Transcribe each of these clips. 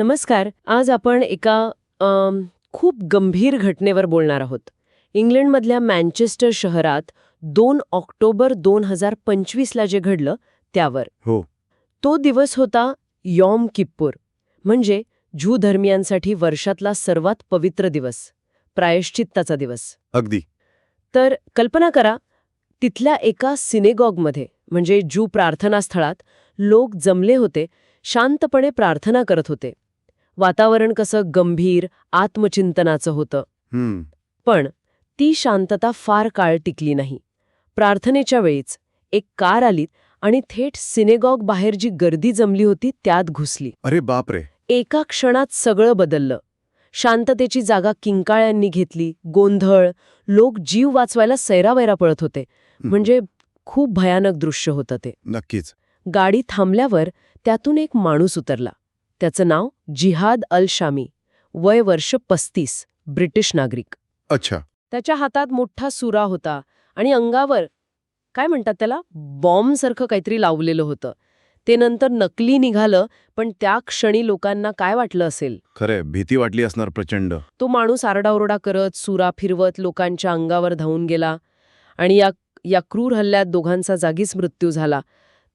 नमस्कार आज आपण एका खूप गंभीर घटनेवर बोलणार आहोत. इंग्लंडमधल्या मँचेस्टर शहरात दोन ऑक्टोबर दोन हजार पंचवीसला जे घडलं त्यावर. हो. तो दिवस होता यॉम किप्पूर म्हणजे ज्यू धर्मियांसाठी वर्षातला सर्वात पवित्र दिवस प्रायश्चित्ताचा दिवस. अगदी. तर कल्पना करा तिथल्या एका सिनेगॉगमध्ये म्हणजे ज्यू प्रार्थनास्थळात लोक जमले होते शांतपणे प्रार्थना करत होते. वातावरण कसं गंभीर आत्मचिंतनाचं होतं. पण ती शांतता फार काळ टिकली नाही. प्रार्थनेच्या वेळीच एक कार आली आणि थेट सिनेगॉग बाहेर जी गर्दी जमली होती त्यात घुसली. अरे बापरे. एका क्षणात सगळं बदललं. शांततेची जागा किंकाळ्यांनी घेतली गोंधळ लोक जीव वाचवायला सैरावैरा पळत होते. म्हणजे खूप भयानक दृश्य होतं ते. नक्कीच. गाडी थांबल्यावर त्यातून एक माणूस उतरला. त्याचं नाव जिहाद अल शामी वय वर्ष पस्तीस ब्रिटिश नागरिक. अच्छा. त्याच्या हातात मोठा सुरा होता आणि अंगावर काय म्हणतात त्याला बॉम्बसारखं काहीतरी लावलेलं होतं. ते नंतर नकली निघालं पण त्या क्षणी लोकांना काय वाटलं असेल? खरंय भीती वाटली असणार प्रचंड. तो माणूस आरडाओरडा करत सुरा फिरवत लोकांच्या अंगावर धावून गेला आणि या या क्रूर हल्ल्यात दोघांचा जागीच मृत्यू झाला.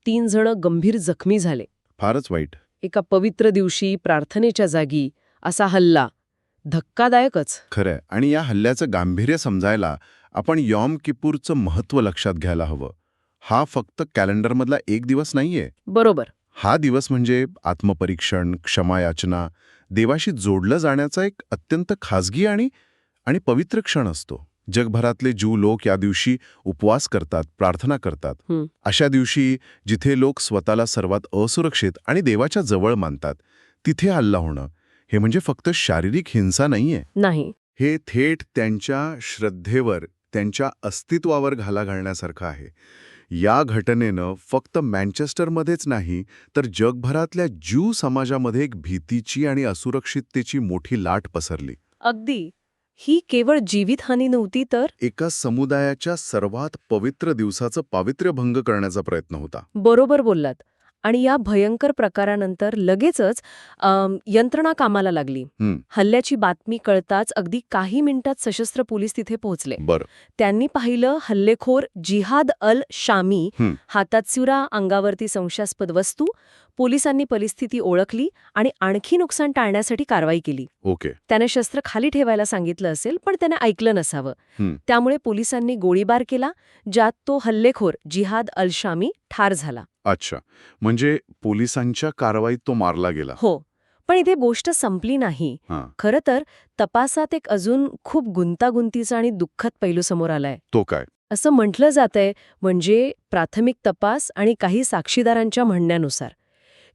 तीन जण गंभीर जखमी झाले. फारच वाईट. एका पवित्र दिवशी प्रार्थनेच्या जागी असा हल्ला धक्कादायकच. खरंय. आणि या हल्ल्याचं गांभीर्य समजायला आपण यॉम किपूरचं महत्त्व लक्षात घ्यायला हवं. हा फक्त कॅलेंडरमधला एक दिवस नाहीये. बरोबर. हा दिवस म्हणजे आत्मपरीक्षण क्षमायाचना देवाशी जोडलं जाण्याचा एक अत्यंत खाजगी आणि आणि पवित्र क्षण असतो. जगभरातले ज्यू लोक या दिवशी उपवास करतात प्रार्थना करतात. अशा दिवशी जिथे लोक स्वतःला सर्वात असुरक्षित आणि देवाच्या जवळ मानतात तिथे हल्ला होणं हे म्हणजे फक्त शारीरिक हिंसा नाहीये. नाही. हे थेट त्यांच्या श्रद्धेवर त्यांच्या अस्तित्वावर घाला घालण्यासारखं आहे. या घटनेनं फक्त मँचेस्टरमध्येच नाही तर जगभरातल्या ज्यू समाजामध्ये एक भीतीची आणि असुरक्षिततेची मोठी लाट पसरली. अगदी. ही केवळ जीवितहानी नव्हती तर? एका समुदायाच्या सर्वात पवित्र दिवसाचं पावित्र्यभंग करण्याचा प्रयत्न होता. बरोबर बोललात. आणि या भयंकर प्रकारानंतर लगेचच यंत्रणा कामाला लागली. हल्ल्याची बातमी कळताच अगदी काही मिनिटात सशस्त्र पोलीस तिथे पोहोचले बरं त्यांनी पाहिलं हल्लेखोर जिहाद अल शामी. हातात सुरा अंगावरती संशयास्पद वस्तू पोलिसांनी परिस्थिती ओळखली आणि आणखी नुकसान टाळण्यासाठी कारवाई केली ओके त्याने शस्त्र खाली ठेवायला सांगितलं असेल पण त्याने ऐकलं नसावं. त्यामुळे पोलिसांनी गोळीबार केला ज्यात तो हल्लेखोर जिहाद अल शामी ठार झाला. अच्छा. म्हणजे पोलिसांच्या कारवाईत तो मारला गेला. हो. पण इथे गोष्ट संपली नाही. हां. खरं तर तपासात एक अजून खूप गुंतागुंतीचा आणि दुःखद पैलू समोर आलाय. तो काय? असं म्हटलं जातंय म्हणजे प्राथमिक तपास आणि काही साक्षीदारांच्या म्हणण्यानुसार.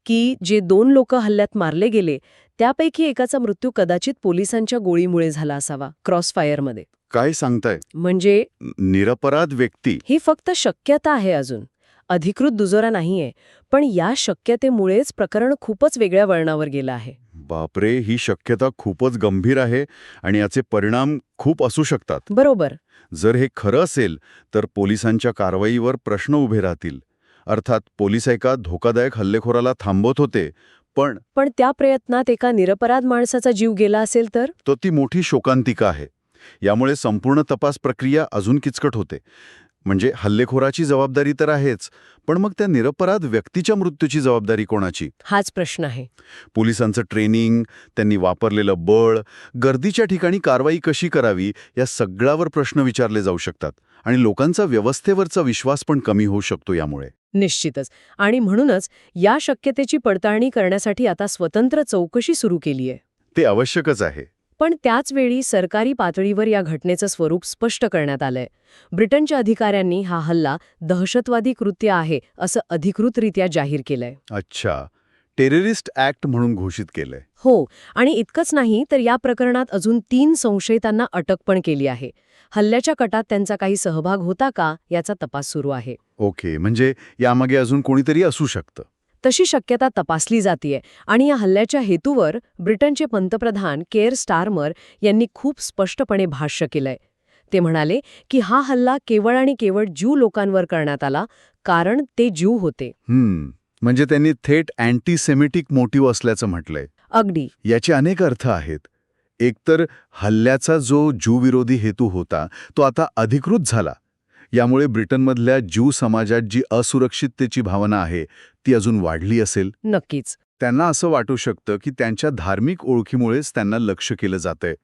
की जे दोन लोक हल्ल्यात मारले गेले त्यापैकी एकाचा मृत्यू कदाचित पोलिसांच्या गोळीमुळे झाला असावा क्रॉसफायरमध्ये. काय सांगताय? म्हणजे निरपराध व्यक्ती. ही फक्त शक्यता आहे अजून. अधिकृत दुजोरा नाहीये पण या शक्यतेमुळेच प्रकरण खूपच वेगळ्या वळणावर गेलं आहे. बापरे ही शक्यता खूपच गंभीर आहे आणि याचे परिणाम खूप असू शकतात. बरोबर. जर हे खरं असेल तर पोलिसांच्या कारवाईवर प्रश्न उभे राहतील. अर्थात पोलीस एका धोकादायक हल्लेखोराला थांबवत होते पण पण त्या प्रयत्नात एका निरपराध माणसाचा जीव गेला असेल तर? तो ती मोठी शोकांतिका आहे. यामुळे संपूर्ण तपास प्रक्रिया अजून किचकट होते. म्हणजे हल्लेखोराची जबाबदारी तर आहेच पण मग त्या निरपराध व्यक्तीच्या मृत्यूची जबाबदारी कोणाची? हाच प्रश्न आहे. पोलिसांचं ट्रेनिंग त्यांनी वापरलेलं बळ गर्दीच्या ठिकाणी कारवाई कशी करावी या सगळ्यावर प्रश्न विचारले जाऊ शकतात आणि लोकांचा व्यवस्थेवरचा विश्वास पण कमी होऊ शकतो यामुळे. निश्चितच. आणि म्हणूनच या शक्यतेची पडताळणी करण्यासाठी आता स्वतंत्र चौकशी सुरू केलीय. ते आवश्यकच आहे. पण त्याच वेळी सरकारी पातळीवर या घटनेचं स्वरूप स्पष्ट करण्यात आलंय. ब्रिटनच्या अधिकाऱ्यांनी हा हल्ला दहशतवादी कृत्य आहे असं अधिकृतरित्या जाहीर केलंय. अच्छा. टेररिस्ट ऍक्ट म्हणून घोषित केलंय. हो आणि इतकंच नाही तर या प्रकरणात अजून तीन संशयितांना अटक पण केली आहे. हल्ल्याच्या कटात त्यांचा काही सहभाग होता का याचा तपास सुरू आहे. ओके म्हणजे यामागे अजून कोणीतरी असू शकतं. तशी शक्यता तपासली जातीये. आणि या हल्ल्याच्या हेतूवर ब्रिटनचे पंतप्रधान केअर स्टारमर यांनी खूप स्पष्टपणे भाष्य केलंय. ते म्हणाले की हा हल्ला केवळ आणि केवळ ज्यू लोकांवर करण्यात आला कारण ते ज्यू होते. हम्म. म्हणजे त्यांनी थेट अँटीसेमिटिक मोटिव्ह असल्याचं म्हटलंय. अगदी. याचे अनेक अर्थ आहेत. एकतर हल्ल्याचा जो ज्यूविरोधी हेतू होता तो आता अधिकृत झाला. यामुळे ब्रिटनमधल्या ज्यू समाजात जी असुरक्षिततेची भावना आहे ती अजून वाढली असेल? नक्कीच. त्यांना असं वाटू शकतं की त्यांच्या धार्मिक ओळखीमुळेच त्यांना लक्ष केलं जातंय.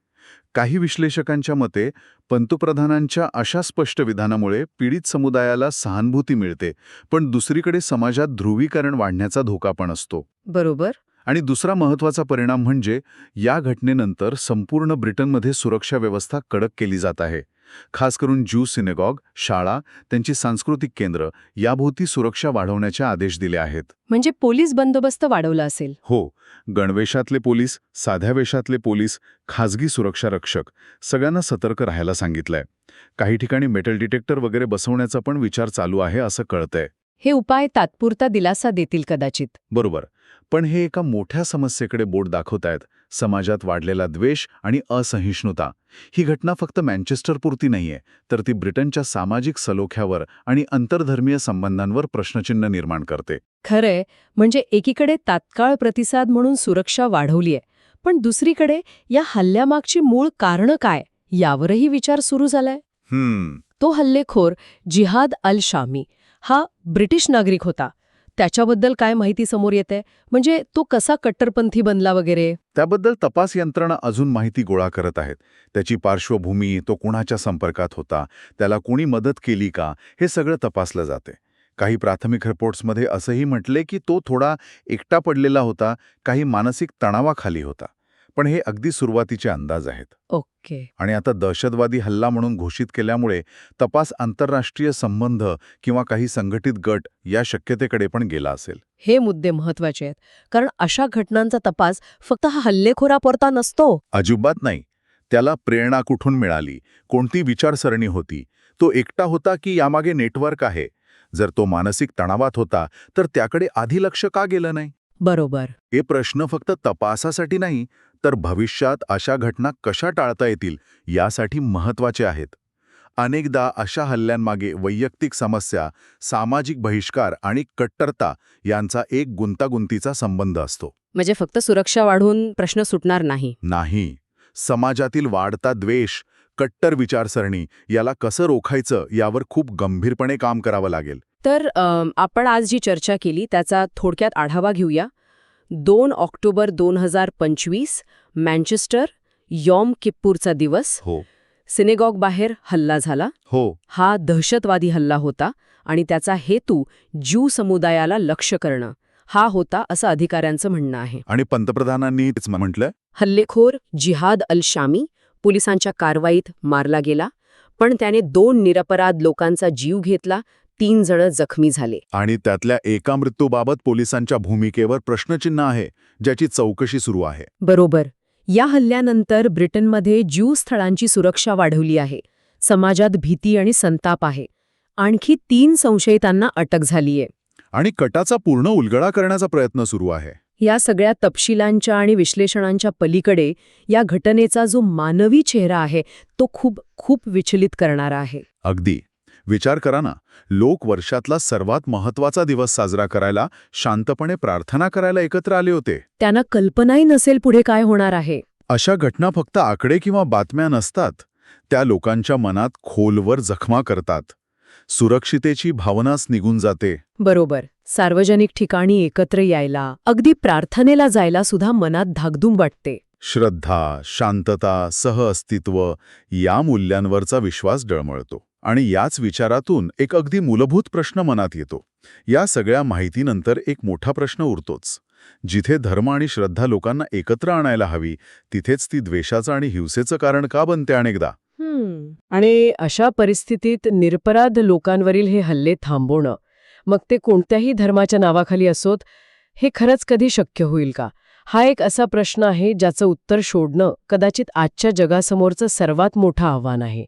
काही विश्लेषकांच्या मते पंतप्रधानांच्या अशा स्पष्ट विधानामुळे पीडित समुदायाला सहानुभूती मिळते पण दुसरीकडे समाजात ध्रुवीकरण वाढण्याचा धोका पण असतो. बरोबर. आणि दुसरा महत्त्वाचा परिणाम म्हणजे या घटनेनंतर संपूर्ण ब्रिटनमध्ये सुरक्षा व्यवस्था कडक केली जात आहे. खास करून ज्यू सिनेगॉग शाळा त्यांची सांस्कृतिक केंद्र याभोवती सुरक्षा वाढवण्याचे आदेश दिले आहेत. म्हणजे पोलीस बंदोबस्त वाढवला असेल. हो गणवेशातले पोलीस साध्या वेशातले पोलीस खाजगी सुरक्षा रक्षक सगळ्यांना सतर्क राहायला सांगितलंय. काही ठिकाणी मेटल डिटेक्टर वगैरे बसवण्याचा पण विचार चालू आहे असं कळतंय. हे उपाय तात्पुरता दिलासा देतील कदाचित. बरोबर. पण हे एका मोठ्या समस्येकडे बोट दाखवतायत. समाजात वाढलेला द्वेष आणि असहिष्णुता. ही घटना फक्त मँचेस्टरपुरती नाहीये तर ती ब्रिटनच्या सामाजिक सलोख्यावर आणि आंतरधर्मीय संबंधांवर प्रश्नचिन्ह निर्माण करते. खरंय म्हणजे एकीकडे तात्काळ प्रतिसाद म्हणून सुरक्षा वाढवलीय पण दुसरीकडे या हल्ल्यामागची मूळ कारणं काय यावरही विचार सुरू झालाय? तो हल्लेखोर जिहाद अल शामी हा ब्रिटिश नागरिक होता. त्याच्याबद्दल काय माहिती समोर येते म्हणजे तो कसा कट्टरपंथी बनला वगैरे? त्याबद्दल तपास यंत्रणा अजून माहिती गोळा करत आहेत. त्याची पार्श्वभूमी तो कुणाच्या संपर्कात होता त्याला कोणी मदत केली का हे सगळं तपासलं जाते काही प्राथमिक रिपोर्ट्समध्ये असंही म्हटले की तो थोडा एकटा पडलेला होता काही मानसिक तणावाखाली होता. पण हे अगदी सुरुवातीचे अंदाज आहेत. ओके. आणि आता दहशतवादी हल्ला म्हणून घोषित केल्यामुळे तपास आंतरराष्ट्रीय संबंध किंवा काही संघटित गट या शक्यतेकडे पण गेला असेल. हे मुद्दे महत्त्वाचे आहेत. कारण अशा घटनांचा तपास फक्त हा हल्लेखोरापुरता नसतो. अजिबात नाही. त्याला प्रेरणा कुठून मिळाली? कोणती विचारसरणी होती? तो एकटा होता की यामागे नेटवर्क आहे? जर तो मानसिक तणावात होता तर त्याकडे आधी लक्ष का गेलं नाही? बरोबर. हे प्रश्न फक्त तपासासाठी नाही तर भविष्यात अशा घटना कशा टाळता येतील यासाठी महत्त्वाचे आहेत. अनेकदा अशा हल्ल्यांमागे वैयक्तिक समस्या सामाजिक बहिष्कार आणि कट्टरता यांचा एक गुंतागुंतीचा संबंध असतो. म्हणजे फक्त सुरक्षा वाढवून प्रश्न सुटणार नाही. नाही. समाजातील वाढता द्वेष कट्टर विचारसरणी याला कसं रोखायचं यावर खूप गंभीरपणे काम करावं लागेल. तर आपण आज जी चर्चा केली त्याचा थोडक्यात आढावा घेऊया. दोन ऑक्टोबर दोन हजार पंचवीस मँचेस्टर यॉम किप्पूरचा दिवस. हो. सिनेगॉग बाहेर हल्ला झाला. हो. हा दहशतवादी हल्ला होता आणि त्याचा हेतू ज्यू समुदायाला लक्ष करणं. हा होता असं अधिकाऱ्यांचं म्हणणं आहे. आणि पंतप्रधानांनी म्हटलं हल्लेखोर जिहाद अल शामी पोलिसांच्या कारवाईत मारला गेला पण त्याने दोन निरपराध लोकांचा जीव घेतला तीन जण जखमी झाले. आणि त्यातल्या एका मृत्यूबाबत पोलिसांच्या भूमिकेवर प्रश्नचिन्ह आहे ज्याची चौकशी सुरू आहे. बरोबर. या हल्ल्यानंतर ब्रिटनमध्ये ज्यू स्थळांची सुरक्षा वाढवली आहे. समाजात भीती आणि संताप आहे. आणखी तीन संशयितांना अटक झालीय. आणि कटाचा पूर्ण उलगडा करण्याचा प्रयत्न सुरू आहे. या सगळ्या तपशिलांच्या आणि विश्लेषणांच्या पलीकडे या घटनेचा जो मानवी चेहरा आहे तो खूप खूप विचलित करणारा आहे. अगदी. विचार करा ना. लोक वर्षातला सर्वात महत्त्वाचा दिवस साजरा करायला शांतपणे प्रार्थना करायला एकत्र आले होते. त्यांना कल्पनाही नसेल पुढे काय होणार आहे. अशा घटना फक्त आकडे किंवा बातम्या नसतात. त्या लोकांच्या मनात खोलवर जखमा करतात. सुरक्षितेची भावनाच निघून जाते. बरोबर. सार्वजनिक ठिकाणी एकत्र यायला अगदी प्रार्थनेला जायला सुद्धा मनात धाकधूम वाटते. श्रद्धा शांतता सहअस्तित्व या मूल्यांवरचा विश्वास डळमळतो. आणि याच विचारातून एक अगदी मूलभूत प्रश्न मनात येतो. या सगळ्या माहितीनंतर एक मोठा प्रश्न उरतोच. जिथे धर्म आणि श्रद्धा लोकांना एकत्र आणायला हवी तिथेच ती द्वेषाचं आणि हिंसेचं कारण का बनते अनेकदा? आणि अशा परिस्थितीत निरपराध लोकांवरील हे हल्ले थांबवणं मग ते कोणत्याही धर्माच्या नावाखाली असोत हे खरंच कधी शक्य होईल का? हा एक असा प्रश्न आहे ज्याचं उत्तर शोधणं कदाचित आजच्या जगासमोरचं सर्वात मोठं आव्हान आहे.